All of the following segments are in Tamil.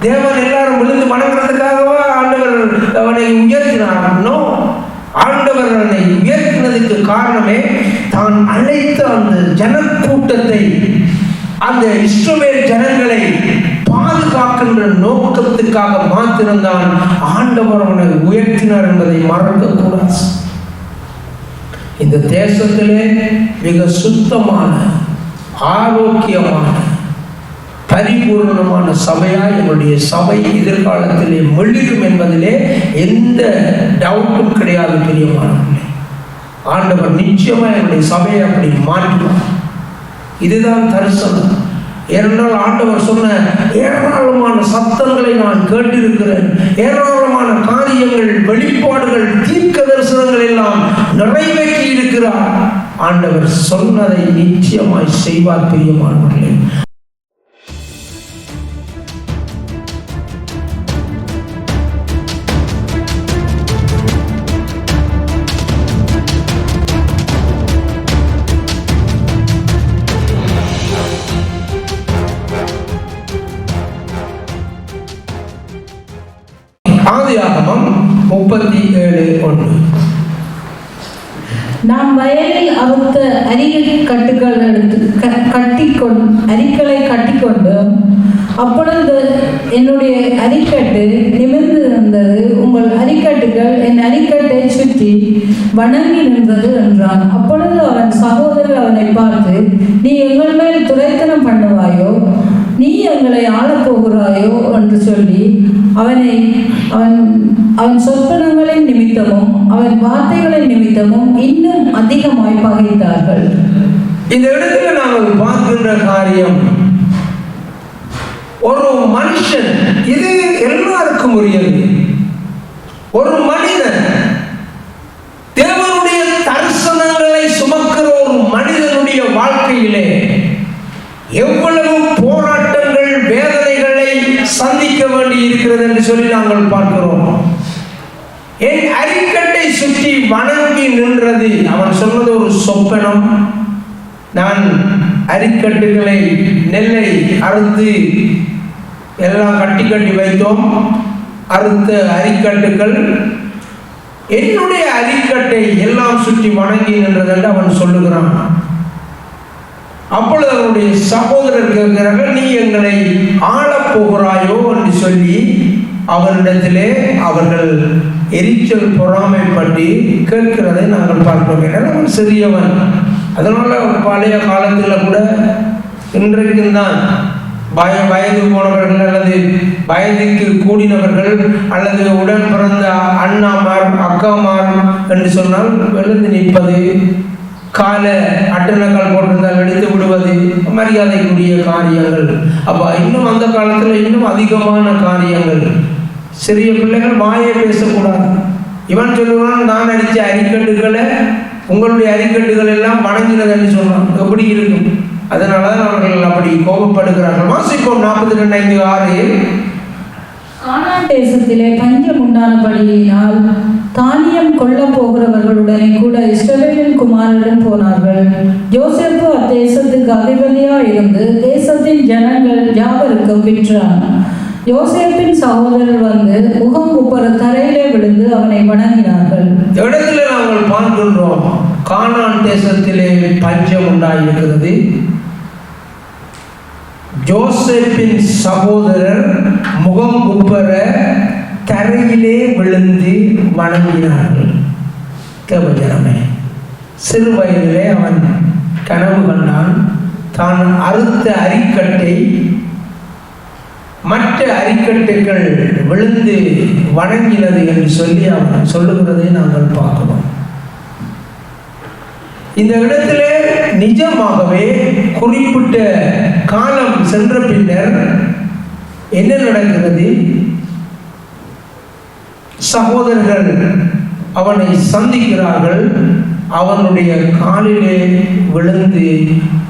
தேவன் எல்லாரும் விழுந்து வணங்குறதுக்காகவா ஆண்டவர் அவனை உயர்த்தினார்? நோ ஆண்டவர் அவனை உயர்த்தினதுக்கு காரணமே தான் அழைத்த அந்த ஜனக்கூட்டத்தை அந்த இஸ்ரவேல் ஜனங்களை பாதுகாக்கின்ற நோக்கத்துக்காக மாத்திருந்தான் ஆண்டவர் அவனை உயர்த்தினார் என்பதை மறக்கக்கூடாது. இந்த தேசத்திலே மிக சுத்தமான ஆரோக்கியமான பரிபூர்ணமான சபையாய் எங்களுடைய சபை எதிர்காலத்திலே மெழுகும் என்பதிலே எந்த டவுட்டும் கிடையாது பெரியமானவர்களே. ஆண்டவர் நிச்சயமாக என்னுடைய சபையை அப்படி மாற்றுவார். இதுதான் தரிசனம். ஏனென்றால் ஆண்டவர் சொன்ன ஏராளமான சத்தங்களை நான் கேட்டிருக்கிறேன். ஏராளமான காரியங்கள் வெளிப்பாடுகள் தீர்க்க தரிசனங்கள் எல்லாம் நிறைவேற்றி இருக்கிறார் ஆண்டவர் சொன்னதை நிச்சயமாய் செய்வார் பிரியமானவர்களே. வயலில் அரிய அரிகை கட்டுகள் எடுத்து க- கட்டிக்கொண்டு அரிகளை கட்டிக்கொண்டு அப்பொழுது என்னுடைய அரிக்கட்டு நிமிர்ந்து இருந்தது உங்கள் அரிக்கட்டுகள் என் அரிக்கட்டை சுற்றி வணங்கி நின்றது என்றான். அப்பொழுது அவன் சகோதரர் அவனை பார்த்து நீ எங்கள் மேல் துரைத்தனம் பண்ணுவாயோ? நீ எங்களை ஆளப் போகிறாயோ என்று சொல்லி அவனை அவன் அவன் சொற்பனங்களின் நிமித்தமும் அவன் வார்த்தைகளின் நிமித்தமும் இன்னும் அதிகமாய் பகைத்தார்கள். இந்த இடத்துல நாங்கள் பார்க்கின்ற காரியம். ஒரு மனுஷன் இது எல்லாருக்கும் உரியது. ஒரு மனிதன் தேவ சொல்லி நாங்கள் பார்க்கிறோம். என் அரிக்கட்டை சுற்றி வணங்கி நின்றது? அவன் சொன்னது ஒரு சொப்பனம். நான் அரிக்கட்டுகளை நெல்லை அறுத்து எல்லாம் கட்டி கட்டி வைத்தோம். அறுத்த அரிக்கட்டுகள் என்னுடைய அரிக்கட்டை எல்லாம் சுற்றி வணங்கி நின்றது என்று அவன் சொல்லுகிறான். அப்பொழுது அவருடைய சகோதரர் கேட்கிறார்கள் நீ எங்களை ஆளப் போகிறாயோ? என்று சொல்லி அவரிடத்திலே அவர்கள் எரிச்சல் பொறாமைப்பட்டு கேட்கிறதை நாங்கள் பார்க்கிறோம் ஏன்னா அவன் சிறியவன். அதனால பழைய காலத்தில் கூட இன்றைக்கும் தான் பய வயது போனவர்கள் அல்லது வயதுக்கு கூடினவர்கள் அல்லது உடன் பிறந்த அண்ணாமார் அக்காமார் என்று சொன்னால் எழுந்து நிற்பது கால அட்டணங்கள் போட்டிருந்தால் எடுத்து விடுவது மரியாதைக்குரிய காரியங்கள். அப்போ இன்னும் அந்த காலத்தில் இன்னும் அதிகமான காரியங்கள். சிறிய பிள்ளைகள் வாயை பேசக்கூடாது. இவன் சொல்லுவான் நான் அடித்த அரிக்கட்டுகளை உங்களுடைய அரிக்கட்டுகள் எல்லாம் வணங்கினதுன்னு சொன்னான் எப்படி இருக்கும்? அதனால தான் அவர்கள் அப்படி கோபப்படுகிறார்கள். வாசிப்போம் நாற்பத்தி ரெண்டு ஐந்து ஆறு. கானான் தேசத்திலே பஞ்சம் உண்டானபடியினால் தானியம் கொல்ல போகிறவர்களுடனே கூட இஸ்ரவேலின் குமாரரிடம் போனார்கள். யோசேப்பு அத்தேசத்துக்கு அதிபதியா இருந்து தேசத்தின் ஜனங்கள் யாவருக்கும் விற்றான். யோசேப்பின் சகோதரர் வந்து முகம் குப்பர தரையிலே விழுந்து அவனை வணங்கினார்கள். இந்த இடத்துல நாங்கள் பார்க்கின்றோம். கானான் தேசத்திலே பஞ்சம் உண்டாயிருக்கிறது. ஜோசப்பின் சகோதரர் முகம் குப்பர தரையிலே விழுந்து வணங்கினார்கள். தேவஜனமே சிறு வயதிலே அவன் கனவு கண்டான் தான் அறுத்த அரிக்கட்டை மற்ற அரிக்கட்டுகள் விழுந்து வணங்கினது என்று சொல்லி அவன் சொல்லுகிறதை நாங்கள் பார்க்கிறோம். இந்த இடத்துல நிஜமாகவே குறிப்பிட்ட காலம் சென்ற பின்னர் என்ன நடக்கிறது? சகோதரர்கள் அவனை சந்திக்கிறார்கள் அவனுடைய காலிலே விழுந்து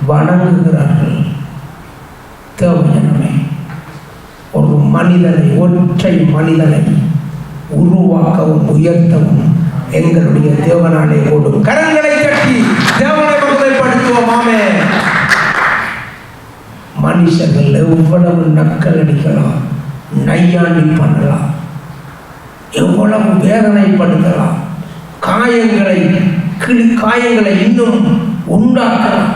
வணங்குகிறார்கள். தேவஜனமே மனிதனை ஒற்றை மனிதனை உருவாக்கவும் உயர்த்தவும் எங்களுடைய தேவனாலே ஓடும் கரங்களை கட்டி தேவனை மகிமைப்படுத்துவோம். ஆமே மனுஷர்கள் எவ்வளவு நக்கல் அடிக்கலாம் நையாண்டி பண்ணலாம் எவ்வளவு வேதனைப்படுத்தலாம் காயங்களை கிளி காயங்களை இன்னும் உண்டாக்கலாம்.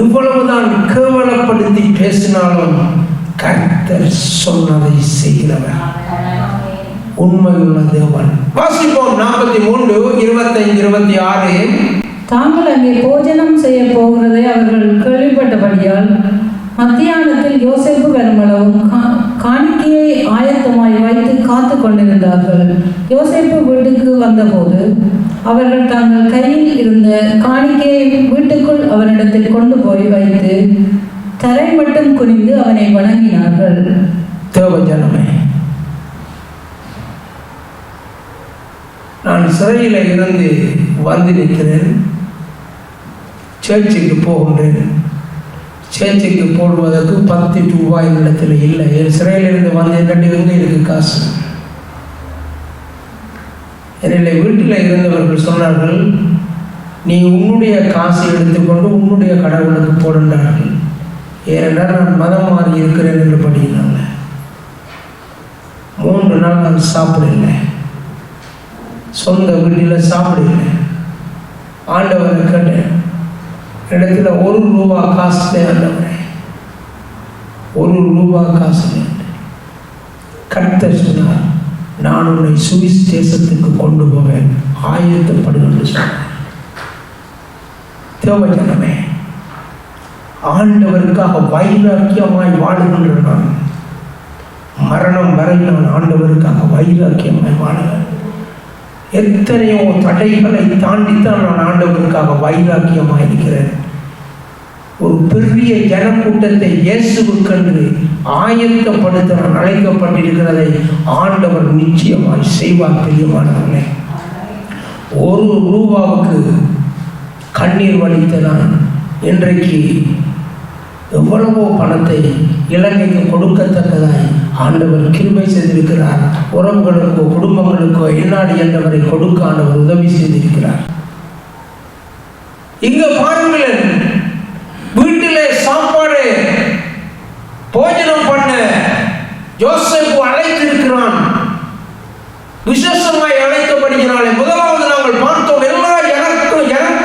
எவ்வளவுதான் கேவலப்படுத்தி பேசினாலும் கர்த்தர் சொன்னதை செய்கிறவர். உண்மையுள்ள தேவன். வாசிப்போம் நாற்பத்தி மூன்று இருபத்தைந்து இருபத்தி ஆறு. தாங்கள் அங்கே போஜனம் செய்ய போகிறதை அவர்கள் கேள்விப்பட்டபடியால் மத்தியானத்தில் யோசிப்பு பெருமளவும் கா- காணிக்கையை ஆயத்தமாய் வைத்து காத்து கொண்டிருந்தார்கள். யோசேப்பு வீட்டுக்கு வந்தபோது அவர்கள் தங்கள் கையில் இருந்த காணிக்கையை வீட்டுக்குள் அவரிடத்தில் கொண்டு போய் வைத்து தரை மட்டும் குனிந்து அவனை வணங்கினார்கள். தேவஜனமே நான் சிறையில் இருந்து வந்து நிற்கிறேன் சேர்ச்சுக்கு போகின்றேன். சேர்ச்சுக்கு போடுவதற்கு பத்து ரூபாய் இடத்துல இல்லை. என் சிறையில் இருந்து வந்தேன் இருந்து எங்கே இருக்கு காசு. என்னுடைய வீட்டில் இருந்தவர்கள் சொன்னார்கள் நீ உன்னுடைய காசை எடுத்துக்கொண்டு உன்னுடைய கடவுளுக்கு போடுன்றார்கள் ஏனென்றால் நான் மதம் மாறி இருக்கிறேன் என்று படிக்கிறாங்க. மூன்று நாள் நான் சாப்பிடல சொந்த வீட்டில் சாப்பிடல ஆண்டவரை கேட்டேன். இடத்துல ஒரு ரூபா காசு ஆண்டவரே. ஒரு ரூபா காசு கத்த சொன்னார் நான் உன்னை சுவிஸ் தேசத்துக்கு கொண்டு போவேன். ஆயத்தப்படுகின்ற சொன்னேன் சொன்னார். தேவஜனமே ஆண்டவருக்காக வைராக்கியமாய் வாழுகின்ற நான் மரணம் வரை நான் ஆண்டவருக்காக வைராக்கியமாய் வாழுவேன். எத்தனையோ தடைகளை தாண்டித்தான் நான் ஆண்டவருக்காக வைராக்கியமாய் இருக்கிறேன். ஒரு பெரிய ஜனக்கூட்டத்தை இயேசுவுக்கென்று ஆயத்தப்படுத்த நான் அழைக்கப்பட்டிருக்கிறதை ஆண்டவர் நிச்சயமாய் செய்வார் பெரியமானவர்களே ஒரு ரூபாவுக்கு கண்ணீர் வலித்த நான் இன்றைக்கு எவ்வளவோ பணத்தை இலங்கைக்கு கொடுக்கத்தக்கதாய் ஆண்டவர் கிருமை செய்திருக்கிறார். உறவுகளுக்கோ குடும்பங்களுக்கோ என்னாடி என்றவரை கொடுக்க ஆண்டவர் உதவி செய்திருக்கிறார். இங்க பாருங்களேன் வீட்டிலே சாப்பாடு போஜனம் பண்ண ஜோசப் அழைத்திருக்கிறான். விசேஷமாய் அழைக்கப்படுகிறாளே முதலாவது நாங்கள் பார்த்தோம் எல்லா எனக்கு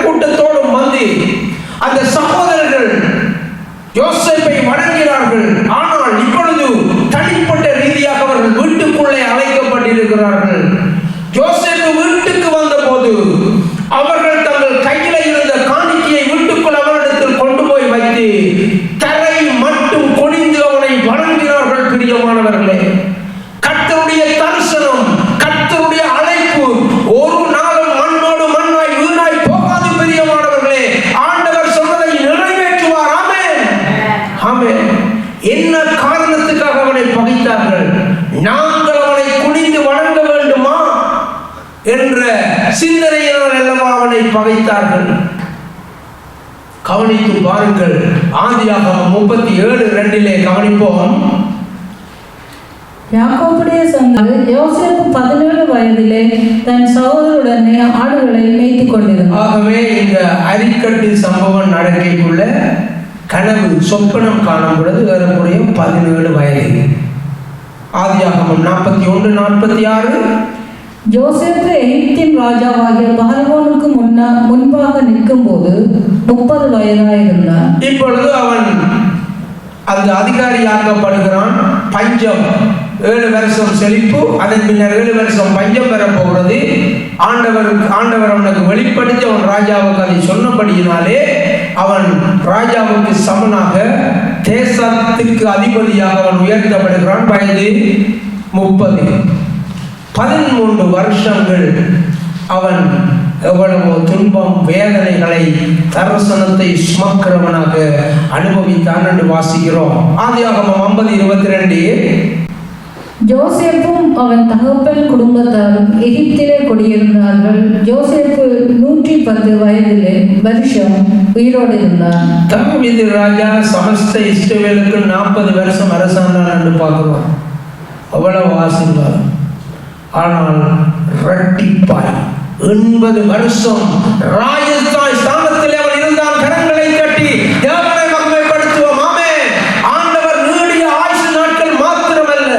கூட்டத்தோடும் வந்து அந்த சகோதரர்கள் யோசேப்பை வணங்கினார்கள் ஆனால் இப்பொழுது தனிப்பட்ட ரீதியாக அவர்கள் வீட்டுக்குள்ளே அழைக்கப்பட்டிருக்கிறார்கள் யோசேப்பு வீட்டுக்கு வந்தபோது அவர்கள் தங்கள் கையில இருந்த காணிக்கையை வீட்டுக்குள் அவரிடத்தில் கொண்டு போய் வைத்து தரை மட்டும் குனிந்து அவனை வணங்கினார்கள் பிரியமானவர்களே கர்த்தருடைய தரிசனம் கர்த்தருடைய அழைப்பு ஒரு நாளும் மண்ணோடு மண்ணாய் வீணாய் போகாது பிரியமானவர்களே ஆண்டவர் சொன்னதை நிறைவேற்றுவார் ஆமென் ஆமென் என்ன காரணத்துக்காக அவனை பகைத்தார்கள் நாங்கள் அவனை குனிந்து வணங்க வேண்டுமா என்ற சிந்தனையினால் அல்லவா அவனை பகைத்தார்கள் கவனித்து பாருங்கள். ஆதியாகமம் முப்பத்தி ஏழு ரெண்டிலே கவனிப்போம். யாக்கோபுடைய சங்கம் யோசேப்பு பதினேழு வயதிலே தன் சகோதரருடனே ஆடுகளை மேய்த்து கொண்டிருந்தார் ஆகவே இந்த அரிக்கட்டு சம்பவம் நடக்கைக்குள்ள கனவு சொப்பனம் காணும் பொழுது ஏறக்குறைய பதினேழு வயது. ஆதியாகமம் நாற்பத்தி ஒன்று நாற்பத்தி ஆறு. யோசேப்பு எகிப்தின் ராஜாவாகிய பார்வோனுக்கு முன்னா முன்பாக நிற்கும் போது முப்பது வயதாயிருந்தார் இப்பொழுது அவன் அந்த அதிகாரியாக்கப்படுகிறான் பஞ்சம். ஏழு வருஷம் செழிப்பு அதன் பின்னர் ஏழு வருஷம் பஞ்சம் பெறப்போகிறது ஆண்டவர் ஆண்டவர் அவனுக்கு வெளிப்படுத்தி அவன் ராஜாவுக்கு அதை சொன்னபடியினாலே அவன் ராஜாவுக்கு சமனாக தேசத்திற்கு அதிபதியாக அவன் உயர்த்தப்படுகிறான். வயது முப்பது. பதிமூன்று வருஷங்கள் அவன் எவ்வளவோ துன்பம் வேதனைகளை தரிசனத்தை சுமக்கிறவனாக அனுபவித்தான் என்று வாசிக்கிறோம். ஆதியாகமம் ஐம்பது இருபத்தி ரெண்டு ஜோசேப்பும் அவன் தகப்பன் குடும்பத்தாரும் எகிப்திலே குடியிருந்தார்கள். ஜோசேப்பு நூற்றி பத்து வயதிலே வருஷம் உயிரோடு இருந்தார் தாவீது ராஜா சமஸ்த இஸ்ரவேலுக்கு நாற்பது வருஷம் அரசாண்டான் என்று பார்க்கிறோம். அவ்வளவு ஆசீர்வாதம். ஆனால் இரட்டிப்பாய். எண்பது வருஷம் ராஜஸ்தான் ஸ்தானத்தில் அவன் இருந்தால் கரங்களை கட்டி தேவனை மகிமைப்படுத்துவோம். ஆமே ஆண்டவர் நீடிய ஆயுசு நாட்கள் மாத்திரமல்ல.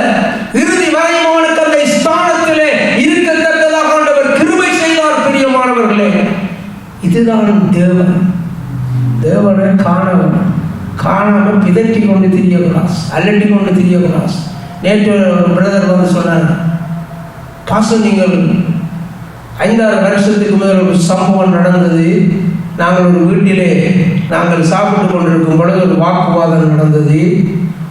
இறுதி வரையும் அவனுக்கு அந்த ஸ்தானத்திலே இருக்கத்தக்கதாக ஆண்டவர் கிருமை செய்தார் பிரியமானவர்களே. இதுதான் தேவன். தேவனை காணவன். காணாமல் பிதட்டி கொண்டு தெரியவராஸ் அல்லட்டி கொண்டு தெரியவராஸ் நேற்று ஒரு பிரதர் வந்து சொன்னார் பாசம் நீங்கள் ஐந்தாறு வருஷத்துக்கு முதல் ஒரு சம்பவம் நடந்தது. நாங்கள் ஒரு வீட்டிலே நாங்கள் சாப்பிட்டு கொண்டிருக்கும் பொழுது ஒரு வாக்குவாதம் நடந்தது.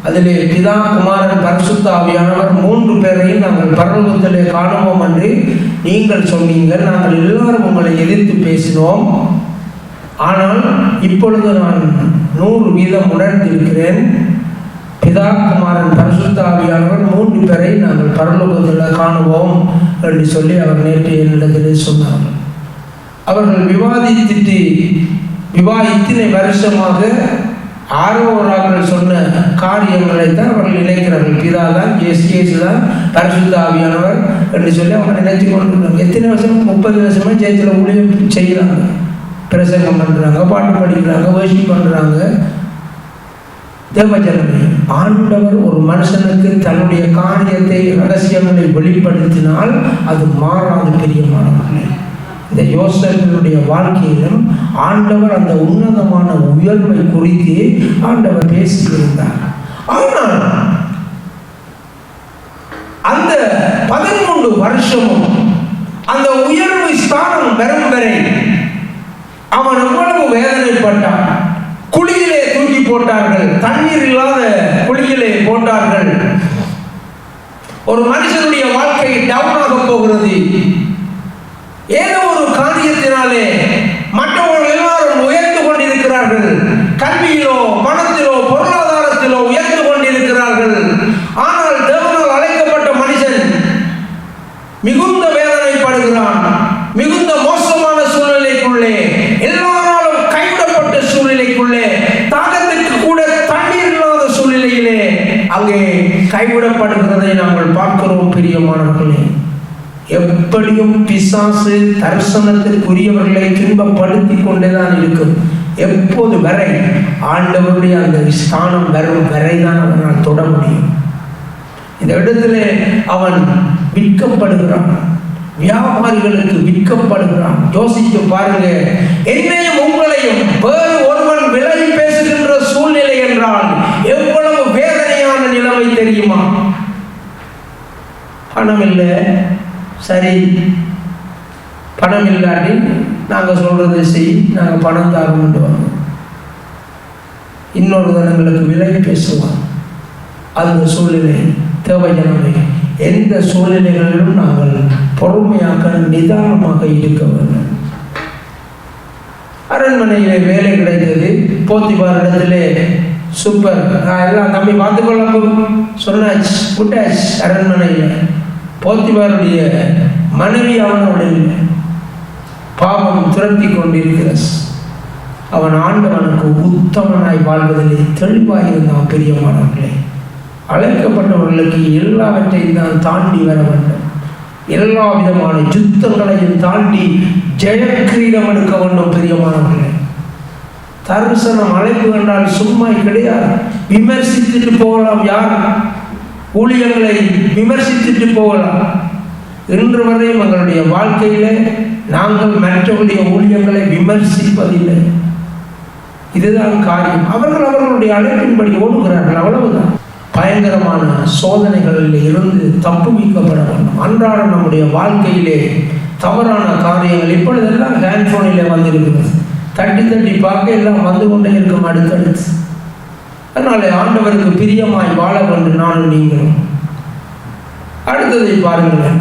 அதிலே பிதா குமாரன் பரிசுத்த ஆவியானவர் மூன்று பேரையும் நாங்கள் பரலோகத்திலே காணுவோம் என்று நீங்கள் சொன்னீங்கள் நாங்கள் எல்லாரும் உங்களை எதிர்த்து பேசினோம். ஆனால் இப்பொழுது நான் நூறு வீதம் உணர்ந்திருக்கிறேன். பிதா குமாரன் பரிசுத்தாவியானவர். மூன்று பேரை நாங்கள் பரலோகத்தில் காணுவோம் என்று சொல்லி அவர் நேற்று என்னிடத்திலே சொன்னார். அவர்கள் விவாதித்துட்டு விவா இத்தனை வருஷமாக ஆரோவராக்கள் சொன்ன காரியங்களை தான் அவர்கள் நினைக்கிறார்கள். பிதா தான் எஸ் இயேசு தான் பரிசுத்த ஆவியானவர் என்று சொல்லி அவங்க நினைத்து கொண்டிருக்காங்க எத்தனை வருஷம்? முப்பது வருஷமே ஜெயத்தில் ஊழியம் செய்கிறாங்க. பிரசங்கம் பண்ணுறாங்க பாட்டு படிக்கிறாங்க வேஷி பண்ணுறாங்க தேவஜனமே ஆண்டவர் ஒரு மனுஷனுக்கு தன்னுடைய காரியத்தை ரகசியங்களை வெளிப்படுத்தினால் அது மாறாது பிரியமானவர்களே. இந்த யோசனைகளுடைய வாழ்க்கையிலும் ஆண்டவர் அந்த உன்னதமான உயர்வை குறித்து ஆண்டவர் பேசியிருந்தார். ஆனால் அந்த பதிமூன்று வருஷமும் அந்த உயர்வு ஸ்தானம் பெறும் வரை அவன் எவ்வளவு வேதனைப்பட்டான். குழியிலே போட்டார்கள். தண்ணீர் இல்லாத குழியிலே போட்டார்கள். ஒரு மனுஷனுடைய வாழ்க்கை டவுன் ஆக போகிறது. ஏதோ ஒரு காரியத்தினாலே மற்றவர்கள் எல்லாரும் உயர்ந்து கொண்டிருக்கிறார்கள். கல்வியில் பணத்திலோ பொருளாதாரத்திலோ உயர்ந்து கொண்டிருக்கிறார்கள் ஆனால் தேவனால் அழைக்கப்பட்ட மனுஷன் மிகுந்த வேதனைப்படுகிறான் மிகுந்த மோசமான சூழ்நிலைக்குள்ளே எல்லாராலும் கைவிடப்பட்ட சூழ்நிலைக்குள்ளே தாகத்துக்கு கூட தண்ணீர் இல்லாத சூழ்நிலையிலே அங்கே கைவிடப்படுகிறதை நாங்கள் பார்க்கிறோம் பிரியமானவர்களே எப்படியும் பிசாசு தரிசனத்திற்குரியவர்களை துன்பப்படுத்தி கொண்டேதான் இருக்கும். எப்போது வரை ஆண்டவருடைய அந்த ஸ்தானம் வரும் வரை தான் அவனால் தொட முடியும். இந்த இடத்துல அவன் விற்கப்படுகிறான். வியாபாரிகளுக்கு விற்கப்படுகிறான். யோசித்து பாருங்க. என்னையும் உங்களையும் வேறு ஒருவன் விலகி பேசுகின்ற சூழ்நிலை என்றால் எவ்வளவு வேதனையான நிலைமை தெரியுமா? பணம் இல்லை. சரி. பணம் இல்லாட்டி நாங்கள் சொல்கிறத செய் நாங்கள் பணம் தாரோம்னு வரோம் இன்னொரு தனங்களுக்கு விலகி பேசுவான் அந்த சூழ்நிலை தேவையானவை. எந்த சூழ்நிலைகளிலும் நாங்கள் பொறுமையாக நிதானமாக இருக்க வேண்டும். அரண்மனையிலே வேலை கிடைத்தது. போத்திபார் இடத்திலே சூப்பர் நான் எல்லாம் தம்பி பார்த்துக்கொள்ள சொன்னாச்சு விட்டாச்சு அரண்மனையில். போத்திபாருடைய மனைவி அவனுடைய பாவம் துரத்தி கொண்டிருக்கிற அவன் ஆண்டவனுக்கு உத்தமனாய் வாழ்வதிலே தெளிவாக இருந்தான் பெரியமானவர்களே. அழைக்கப்பட்டவர்களுக்கு எல்லாவற்றையும் தான் தாண்டி வர வேண்டும். எல்லா விதமான யுத்தங்களையும் தாண்டி ஜெயக்கிரீடம் எடுக்க வேண்டும் பெரியமானவர்களே. தரிசனம் அழைப்பு என்றால் சும்மா கிடையாது. விமர்சித்துட்டு போகலாம் யார் ஊழியர்களை விமர்சித்துட்டு போகலாம். இன்று வரையும் எங்களுடைய வாழ்க்கையில நாங்கள் மற்றவருடைய ஊழியர்களை விமர்சிப்பதில்லை. இதுதான் காரியம். அவர்கள் அவர்களுடைய அழைப்பின்படி ஓடுகிறார்கள் அவ்வளவுதான். பயங்கரமான சோதனைகளில் இருந்து தப்புவிக்கப்பட வேண்டும். அன்றாடம் நம்முடைய வாழ்க்கையிலே தவறான காரியங்கள் இப்பொழுதெல்லாம் ஹேண்ட்ஃபோனிலே வந்திருக்கிறது. தட்டி தட்டி பார்க்க எல்லாம் வந்து கொண்டே இருக்கும் அடுத்தடுத்து. அதனாலே ஆண்டவருக்கு பிரியமாய் வாழ வேண்டும் நானும் நீங்களும். அடுத்ததை பாருங்கள்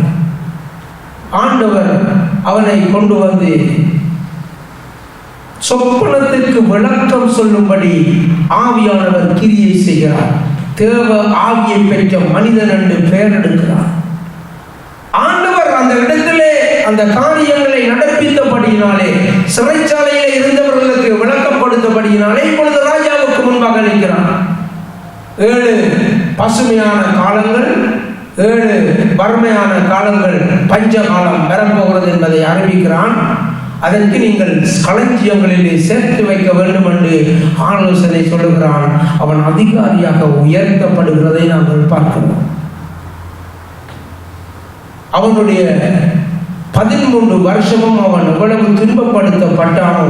ஆண்டவர் அவனை கொண்டு வந்து சொப்பனத்திற்கு விளக்கம் சொல்லும்படி ஆவியானவர் கிரியை செய்கிறார். தேவ ஆவியை பெற்ற மனிதன் என்று பெயர் எடுக்கிறார். ஆண்டவர் அந்த இடத்திலே அந்த காரியங்களை நடப்பித்தபடியினாலே சிறைச்சாலையில் இருந்தவர்களுக்கு விளக்கப்படுத்தபடியினாலே இப்பொழுது ராஜாவுக்கு ஏழு பசுமையான காலங்கள் ஏழு வறுமையான காலங்கள் பஞ்ச காலம் வரப்போகிறது என்பதை அறிவிக்கிறான். அதற்கு நீங்கள் களஞ்சியங்களிலே சேர்த்து வைக்க வேண்டும் என்று ஆலோசனை சொல்லுகிறான். அவன் அதிகாரியாக உயர்த்தப்படுகிறதை நாங்கள் பார்க்கிறோம். அவனுடைய பதிமூன்று வருஷமும் அவன் எவ்வளவு துன்பப்படுத்தப்பட்டானோ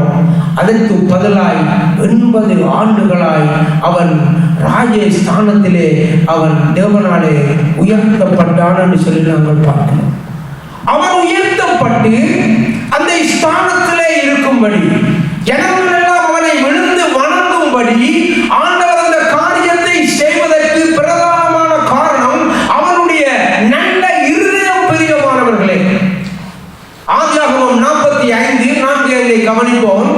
அதற்கு பதிலாய் எண்பது ஆண்டுகளாய் அவன் ராஜ ஸ்தானத்திலே அவன் தேவனாலே உயர்த்தப்பட்டான் என்று சொல்லி நாங்கள் பார்க்கிறோம். அவன் உயர்த்தப்பட்டு அந்த ஸ்தானத்திலே இருக்கும்படி ஜனங்கள் எல்லாம் அவனை விழுந்து வணங்கும்படி ஆண்டவர் அந்த காரியத்தை செய்வதற்கு பிரதானமான காரணம் அவனுடைய நல்ல இருதயம் பிரியமானவர்களே. ஆதியாகமம் நாற்பத்தி ஐந்து நான்கு கவனிப்போம்.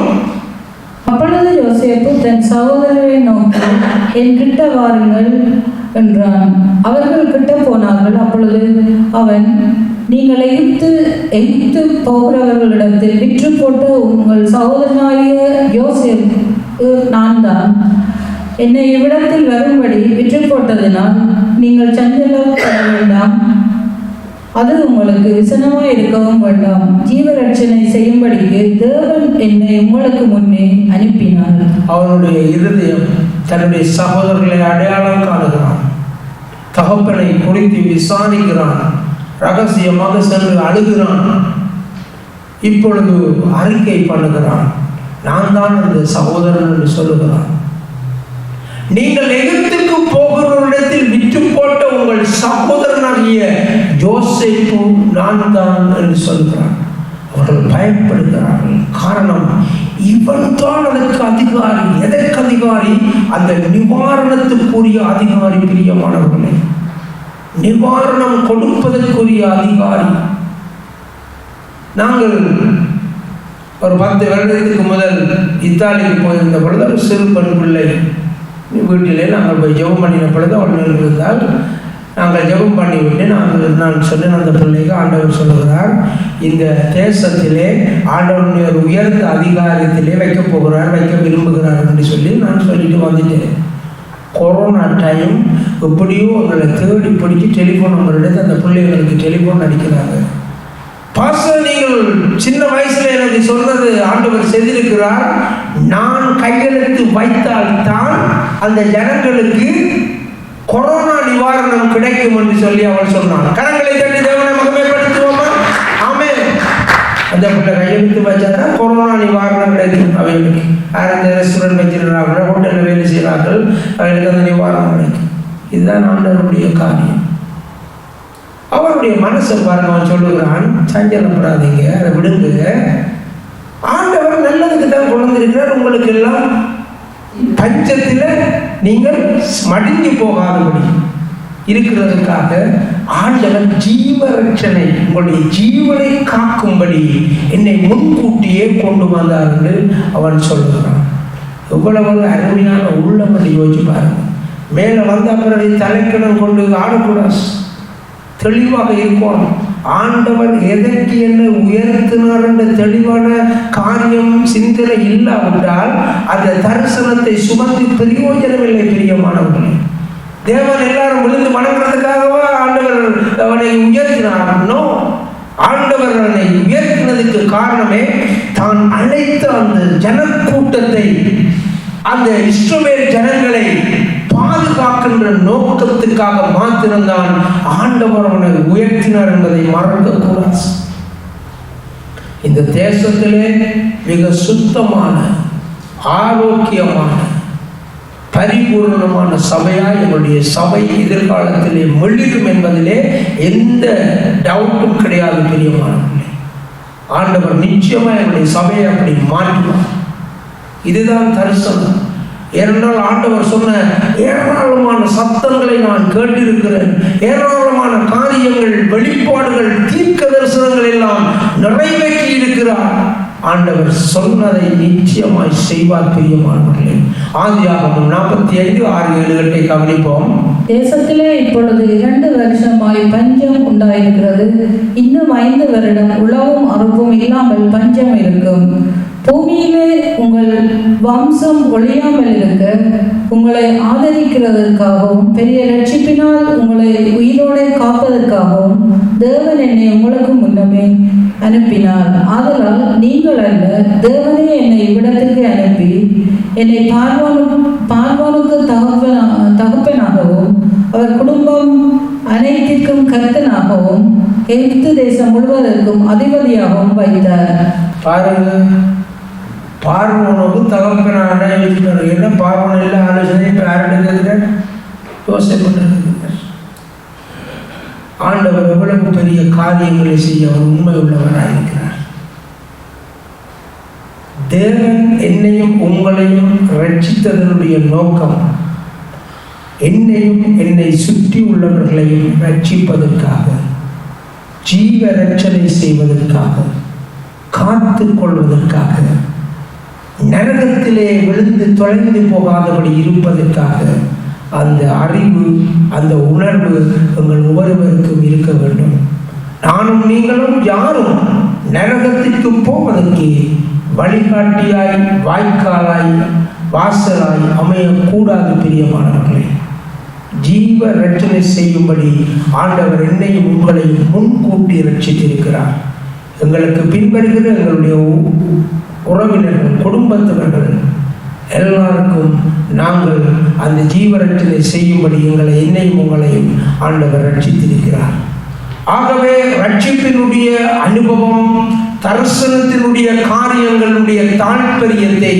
அப்பொழுது யோசேப்பு தன் சகோதரரை நோக்கி என் கிட்ட வாருங்கள் என்றான். அவர்கள் கிட்ட போனார்கள். அப்பொழுது அவன் நீங்கள் எகிப்து எகிப்து போகிறவர்களிடத்தில் விற்று போட்ட உங்கள் சகோதரனாகிய யோசேப்பு நான் தான் என்னை இவ்விடத்தில் வரும்படி விற்று போட்டதினால் நீங்கள் சஞ்சலப்பட வேண்டாம். அது உங்களுக்கு விசனமாய் இருக்கவும் வேண்டாம். ஜீவரட்சணை செய்யும்படிக்கு தேவன் என்னை உங்களுக்கு முன்னே அனுப்பினார். அவனுடைய இருதயம் தன்னுடைய சகோதரர்களை அடையாளம் காணுகிறான். தகப்பனை குறித்து விசாரிக்கிறான். ரகசியமாக சென்று அழுகிறான். இப்பொழுது அறிக்கை பண்ணுகிறான். நான் தான் அந்த சகோதரன் என்று சொல்லுகிறான். நீங்கள் எகிப்துக்கு போகிற இடத்தில் விற்று போட்ட உங்கள் சகோதரனாகிய யோசேப்பு நான் தான் என்று சொல்கிறார். அவர்கள் பயப்படுகிறார்கள். காரணம் இவன் தான் அதற்கு அதிகாரி எதற்கு அதிகாரி? அந்த நிவாரணத்துக்குரிய அதிகாரி பிரியமானவர்களே. நிவாரணம் கொடுப்பதற்குரிய அதிகாரி. நாங்கள் ஒரு பத்து வருடத்துக்கு முதல் இத்தாலிக்கு போயிருந்த பொழுது ஒரு சிறு பெண் பிள்ளை வீட்டிலே நாங்கள் போய் ஜெபம் பண்ணின பொழுது அவள் இருந்தால் நாங்கள் ஜெபம் பண்ணிவிட்டு நாங்கள் நான் சொன்னேன் அந்த பிள்ளைக்கு ஆண்டவர் சொல்லுகிறார் இந்த தேசத்திலே ஆண்டவருடைய ஒரு உயர்ந்த அதிகாரத்திலே வைக்க போகிறார் வைக்க விரும்புகிறார் என்று சொல்லி நான் சொல்லிட்டு வந்துட்டேன். கொரோனா டைம் எப்படியோ உங்களை தேடி பிடிச்சி டெலிஃபோன் நம்பர் எடுத்து அந்த பிள்ளைகளுக்கு டெலிஃபோன் அடிக்கிறாங்க. பாஸ்டர் நீங்கள் சின்ன வயசுல எனக்கு சொன்னது ஆண்டவர் செய்திருக்கிறார் நான் கையெழுத்து வைத்தால் தான் அந்த ஜனங்களுக்கு கொரோனா நிவாரணம் கிடைக்கும் என்று சொல்லி அவள் சொன்னான் கரங்களை தட்டி தேவனை மகிமைப்படுத்துவோமா? ஆமே அந்த பிள்ளை கையெழுத்து வச்சா கொரோனா நிவாரணம் கிடைக்கும். அவைகளுக்கு அந்த ரெஸ்டாரண்ட் வச்சிருக்கிறார்கள் ஹோட்டலில் வேலை செய்கிறார்கள். அவைகளுக்கு அந்த நிவாரணம் கிடைக்கும். இதுதான் ஆண்டவருடைய காரியம். அவருடைய மனசை பாருங்க அவன் சொல்லுகிறான் சஞ்சலப்படாதீங்க அதை விடுங்க. ஆண்டவர் நல்லதுக்கு தான் கொண்டு வந்திருக்கிறார் உங்களுக்கு எல்லாம் பஞ்சத்தில் நீங்கள் மடிந்து போகாதபடி. இருக்கிறதுக்காக ஆண்டவன் ஜீவரட்சனை உங்களுடைய ஜீவனை காக்கும்படி என்னை முன்கூட்டியே கொண்டு வந்தார் என்று அவன் சொல்லுகிறான். எவ்வளவு அருமையான உள்ளம் என்று யோசிச்சு பாருங்க. மேலே வந்த பிறகு தலைக்கணம் கொண்டு ஆடக்கூடாது. தெளிவாக இருக்கணும். ஆண்டவன் எதற்கு என்ன உயர்த்தினார் என்ற தெளிவான காரியம் சிந்தனை இல்லாவிட்டால் அந்த தரிசனத்தை சுமந்து பிரயோஜனமில்லை பிரியமானவர்களே தேவன் எல்லாரும் விழுந்து வணங்குறதுக்காகவா ஆண்டவர் அவனை உயர்த்தினார்? நோ ஆண்டவர் அவனை உயர்த்தினதுக்கு காரணமே தான் அழைத்த அந்த ஜனக்கூட்டத்தை அந்த இஸ்ரவேல் ஜனங்களை பாதுகாக்கின்ற நோக்கத்துக்காக மாத்திரம்தான் ஆண்டவர் அவனை உயர்த்தினார் என்பதை மறக்கக்கூடாது. இந்த தேசத்திலே மிக சுத்தமான ஆரோக்கியமான பரிபூர்ணமான சபையா என்னுடைய சபை எதிர்காலத்திலே மெளிரும் என்பதிலே எந்த டவுட்டும் கிடையாது பெரியமானவர்களே ஆண்டவர் நிச்சயமாக என்னுடைய சபையை அப்படி மாற்றுவார். இதுதான் தரிசனம். ஏனென்றால் ஆண்டவர் சொன்ன ஏராளமான சத்தங்களை நான் கேட்டிருக்கிறேன். ஏராளமான காரியங்கள் வெளிப்பாடுகள் தீர்க்க தரிசனங்கள் எல்லாம் நிறைவேற்றி இருக்கிறார். ஆண்டவர் சொன்னதை நிச்சயமாய் செய்வார் பிரியமானவர்களே. ஆதியாகமம் நாற்பத்தி ஐந்து ஆறு ஏழு கட்டை கவனிப்போம். தேசத்திலே இப்பொழுது இரண்டு வருஷமாய் பஞ்சம் உண்டாயிருக்கிறது. இன்னும் ஐந்து வருடம் உழவும் அறுப்பும் இல்லாமல் பஞ்சம் இருக்கும். பூமியிலே உங்கள் வம்சம் ஒழியாமல் இருக்க. உங்களை ஆதரிக்கிறதற்காகவும் பெரிய ரட்சிப்பினால் உங்களை உயிரோடு காப்பதற்காகவும் தேவன் என்னை உங்களுக்கு முன்னமே அனுப்பினார். ஆதலால் நீங்கள் அல்ல தேவனே என்னை இவ்விடத்திற்கு அனுப்பி என்னை பார்வானு பார்வானுக்கு தகப்பன தகப்பனாகவும் அவர் குடும்பம் அனைத்திற்கும் கர்த்தனாகவும் எகிப்து தேசம் முழுவதற்கும் அதிபதியாகவும் வைத்தார். பாருங்கள் பார்வனுக்கு தகப்பனான யோசிக்கிறார் என்ன பார்வன் இல்லை ஆலோசனை இப்போ யோசனை பண்ணிருக்கிறார் ஆண்டவர் எவ்வளவு பெரிய காரியங்களை செய்ய அவர் உண்மை உள்ளவராக இருக்கிறார். தேவன் என்னையும் உங்களையும் ரட்சித்ததனுடைய நோக்கம் என்னையும் என்னை சுற்றி உள்ளவர்களையும் ரட்சிப்பதற்காக ஜீவ ரட்சனை செய்வதற்காக காத்து கொள்வதற்காக நரகத்திலே விழுந்து தொலைந்து போகாதபடி இருப்பதற்காக அந்த அறிவு அந்த உணர்வு எங்கள் ஒவ்வொருவருக்கும் இருக்க வேண்டும். நானும் நீங்களும் யாரும் நரகத்திற்கு போவதற்கு வழிகாட்டியாய் வாய்க்காலாய் வாசலாய் அமையக்கூடாது பிரியமானவர்களே. ஜீவ ரட்சனை செய்யும்படி ஆண்டவர் என்னையும் உங்களையும் முன்கூட்டி ரட்சித்திருக்கிறார். எங்களுக்கு பின்வருகிற எங்களுடைய உறவினர்கள் குடும்பத்தினர்கள் எல்லாருக்கும் நாங்கள் அந்த ஜீவரட்சனை செய்யும்படி எங்களை என்னையும் உங்களையும் ஆண்டவர் ரட்சித்திருக்கிறார். ஆகவே ரட்சிப்பினுடைய அனுபவம் தரிசனத்தினுடைய காரியங்களுடைய தாற்பயத்தை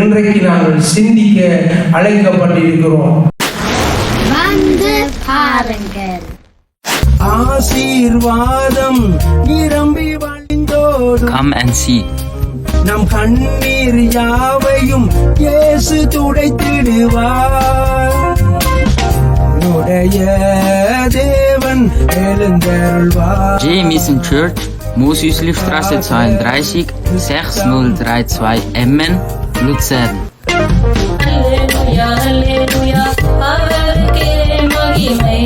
இன்றைக்கு நாங்கள் சிந்திக்க அழைக்கப்பட்டிருக்கிறோம். ஆசீர்வாதம் நிரம்பி வழிந்தோடும். Come and see. நம் கண்ணீர் யாவையும் இயேசு துடைத்திடுவார் உடைய தேவன் எழுந்தருள்வார் J Mission Church, Mosüslistraße 32, 6032 Emmen, Luzern. அல்லேலூயா அல்லேலூயா அவருக்கே மகிமை